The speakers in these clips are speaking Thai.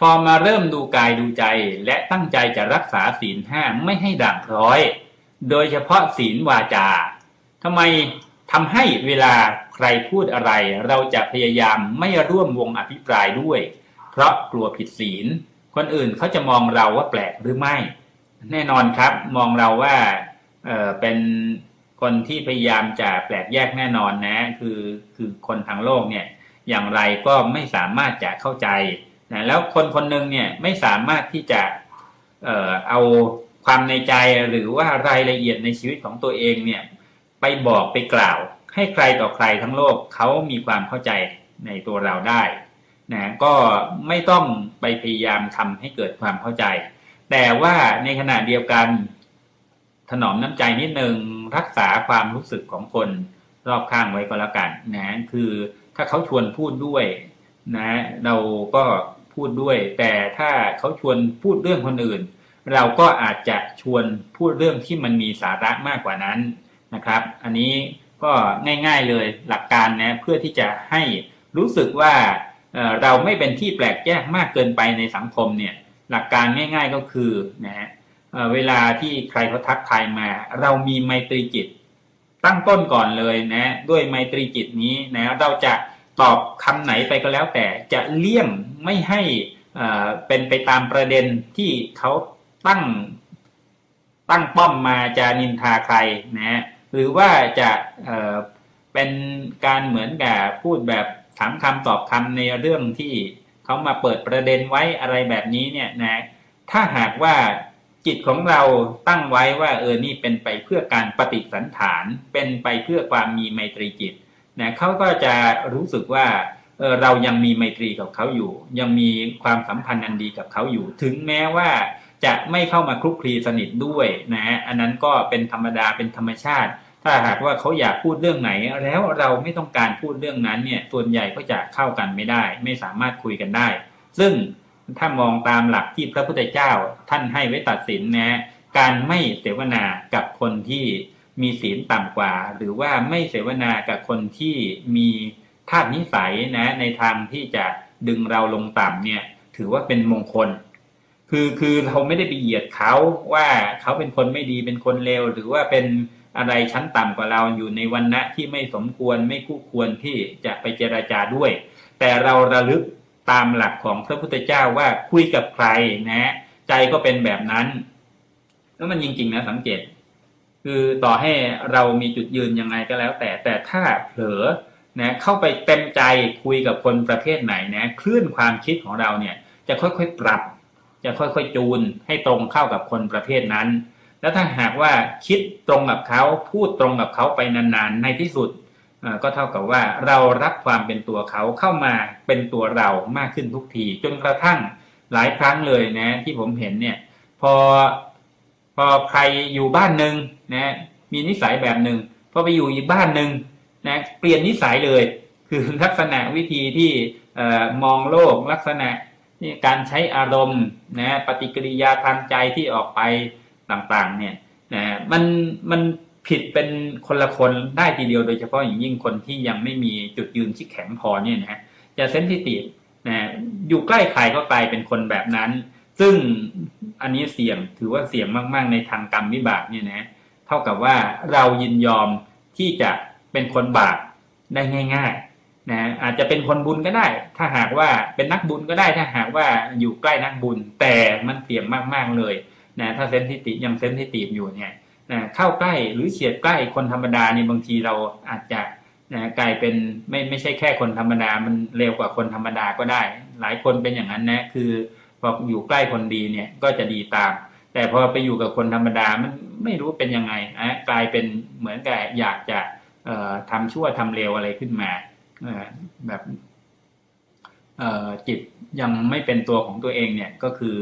พอมาเริ่มดูกายดูใจและตั้งใจจะรักษาศีลห้าไม่ให้ด่างพร้อย โดยเฉพาะศีลวาจาทำไมทำให้เวลาใครพูดอะไร เราจะพยายามไม่ร่วมวงอภิปรายด้วย เพราะกลัวผิดศีล คนอื่นเขาจะมองเราว่าแปลกหรือไม่ แน่นอนครับ มองเราว่าเเป็นคนที่พยายามจะแปลกแยกแน่นอนนะ คือคือคนทางโลกเนี่ยอย่างไรก็ไม่สามารถจะเข้าใจ นะแล้วคนคนหนึ่งเนี่ยไม่สามารถที่จะเอ่อเอาความในใจหรือว่ารายละเอียดในชีวิตของตัวเองเนี่ยไปบอกไปกล่าว ให้ใครต่อใครทั้งโลกเขามีความเข้าใจในตัวเราได้นะก็ไม่ต้องไปพยายามทำให้เกิดความเข้าใจ แต่ว่าในขณะเดียวกัน ถนอมน้ำใจนิดนึงรักษาความรู้สึกของคนรอบข้างไว้ก็แล้วกันนะคือถ้าเขาชวนพูดด้วย นะเราก็พูดด้วย แต่ถ้าเขาชวนพูดเรื่องคนอื่น เราก็อาจจะชวนพูดเรื่องที่มันมีสาระมากกว่านั้นนะครับ อันนี้ก็ง่ายๆเลยหลักการนะเพื่อที่จะให้รู้สึกว่าเราไม่เป็นที่แปลกแยกมากเกินไปในสังคมเนี่ยหลักการง่าย ๆก็คือนะฮะเวลาที่ใครเขาทักทายมา เรามีไมตรีจิตตั้งต้นก่อนเลยนะ ด้วยไมตรีจิตนี้นะเราจะ ตอบคำไหนไปก็แล้วแต่จะเลี่ยงไม่ให้เป็นไปตามประเด็นที่เขาตั้งตั้งป้อมมาจะนินทาใครนะหรือว่าจะเป็นการเหมือนกับพูดแบบถามคำตอบคำในเรื่องที่เขามาเปิดประเด็นไว้อะไรแบบนี้เนี่ยนะถ้าหากว่าจิตของเราตั้งไว้ว่าเออนี่เป็นไปเพื่อการปฏิสันฐาน เป็นไปเพื่อความมีไมตรีจิต นะเขาก็จะรู้สึกว่าเรายังมีไมตรีกับเขาอยู่ ยังมีความสัมพันธ์อันดีกับเขาอยู่ ถึงแม้ว่าจะไม่เข้ามาคลุกคลีสนิทด้วยนะอันนั้นก็เป็นธรรมดาเป็นธรรมชาติ ถ้าหากว่าเขาอยากพูดเรื่องไหน แล้วเราไม่ต้องการพูดเรื่องนั้นเนี่ยส่วนใหญ่ก็จะเข้ากันไม่ได้ ไม่สามารถคุยกันได้ ซึ่งถ้ามองตามหลักที่พระพุทธเจ้าท่านให้ไว้ตัดสินนะการไม่เสวนากับคนที่ มีศีลต่ำกว่า หรือว่าไม่เสวนากับคนที่มีธาตุนิสัยนะในทางที่จะดึงเราลงต่ำเนี่ยถือว่าเป็นมงคล คือคือเราไม่ได้ไปเหยียดเขาว่าเขาเป็นคนไม่ดีเป็นคนเลวหรือว่าเป็นอะไรชั้นต่ำกว่าเราอยู่ในวันณะที่ไม่สมควรไม่คู่ควรที่จะไปเจราจาด้วย แต่เราระลึกตามหลักของพระพุทธเจ้าว่าคุยกับใครนะ ใจก็เป็นแบบนั้น แล้วมันจริงๆนะสังเกต คือต่อให้เรามีจุดยืนยังไงก็แล้ว แต่แต่ถ้าเผลอนะเข้าไปเต็มใจคุยกับคนประเภทไหนนะคลื่นความคิดของเราเนี่ยจะค่อยๆปรับ จะค่อยๆจูนให้ตรงเข้ากับคนประเภทนั้น แล้วถ้าหากว่าคิดตรงกับเขาพูดตรงกับเขาไปนานๆ ในที่สุดก็เท่ากับว่าเรารับความเป็นตัวเขาเข้ามาเป็นตัวเรามากขึ้นทุกที จนกระทั่งหลายครั้งเลยนะที่ผมเห็นเนี่ยพอพอใครอยู่บ้านหนึ่ง นะมีนิสัยแบบหนึ่งพอไปอยู่อีกบ้านหนึ่งนะเปลี่ยนนิสัยเลย คือลักษณะวิธีที่มองโลกลักษณะการใช้อารมณ์นะปฏิกิริยาทางใจที่ออกไปต่างๆเนี่ยนะมันมันผิดเป็นคนละคนได้ทีเดียวโดยเฉพาะอย่างยิ่งคนที่ยังไม่มีจุดยืนที่แข็งพอเนี่ยนะฮะจะเซนซิทีฟนะอยู่ใกล้ใครก็กลายเป็นคนแบบนั้น ซึ่งอันนี้เสี่ยงถือว่าเสี่ยงมาก ๆ ในทางกรรมวิบากเนี่ยนะ เท่ากับว่าเรายินยอมที่จะเป็นคนบาปได้ง่ายๆนะอาจจะเป็นคนบุญก็ได้ ถ้าหากว่าเป็นนักบุญก็ได้ ถ้าหากว่าอยู่ใกล้นักบุญ แต่มันเสี่ยงมากๆเลยนะถ้าเซนซิทีฟยังเซนซิทีฟอยู่เนี่ยนะเข้าใกล้หรือเฉียดใกล้คนธรรมดาเนี่ยบางทีเราอาจจะนะกลายเป็นไม่ไม่ใช่แค่คนธรรมดา มันเร็วกว่าคนธรรมดาก็ได้ หลายคนเป็นอย่างนั้นนะคือพออยู่ใกล้คนดีเนี่ยก็จะดีตาม แต่พอไปอยู่กับคนธรรมดามันไม่รู้เป็นยังไงนะกลายเป็นเหมือนกับอยากจะทำชั่วทำเร็วอะไรขึ้นมาแบบจิตยังไม่เป็นตัวของตัวเองเนี่ยก็คือ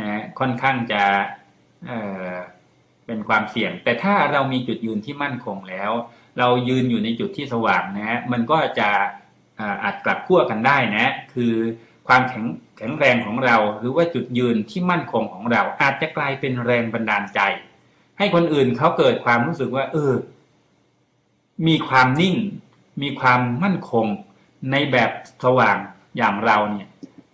นะค่อนข้างจะเป็นความเสี่ยง แต่ถ้าเรามีจุดยืนที่มั่นคงแล้ว เรายืนอยู่ในจุดที่สว่างนะฮะมันก็จะอาจกลับขั้วกันได้นะ คือ ความแข็งแข็งแรงของเรา หรือว่าจุดยืนที่มั่นคงของเรา อาจจะกลายเป็นแรงบันดาลใจ ให้คนอื่นเขาเกิดความรู้สึกว่า เออ มีความนิ่ง มีความมั่นคง ในแบบสว่างอย่างเราเนี่ย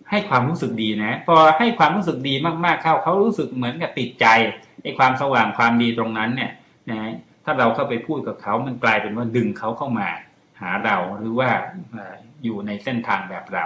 ให้ความรู้สึกดีนะ พอให้ความรู้สึกดีมากๆเข้าเขารู้สึกเหมือนกับติดใจไอ้ความสว่างความดีตรงนั้นเนี่ยนะถ้าเราเข้าไปพูดกับเขา มันกลายเป็นว่าดึงเขาเข้ามา หาเราหรือว่าอยู่ในเส้นทางแบบเรา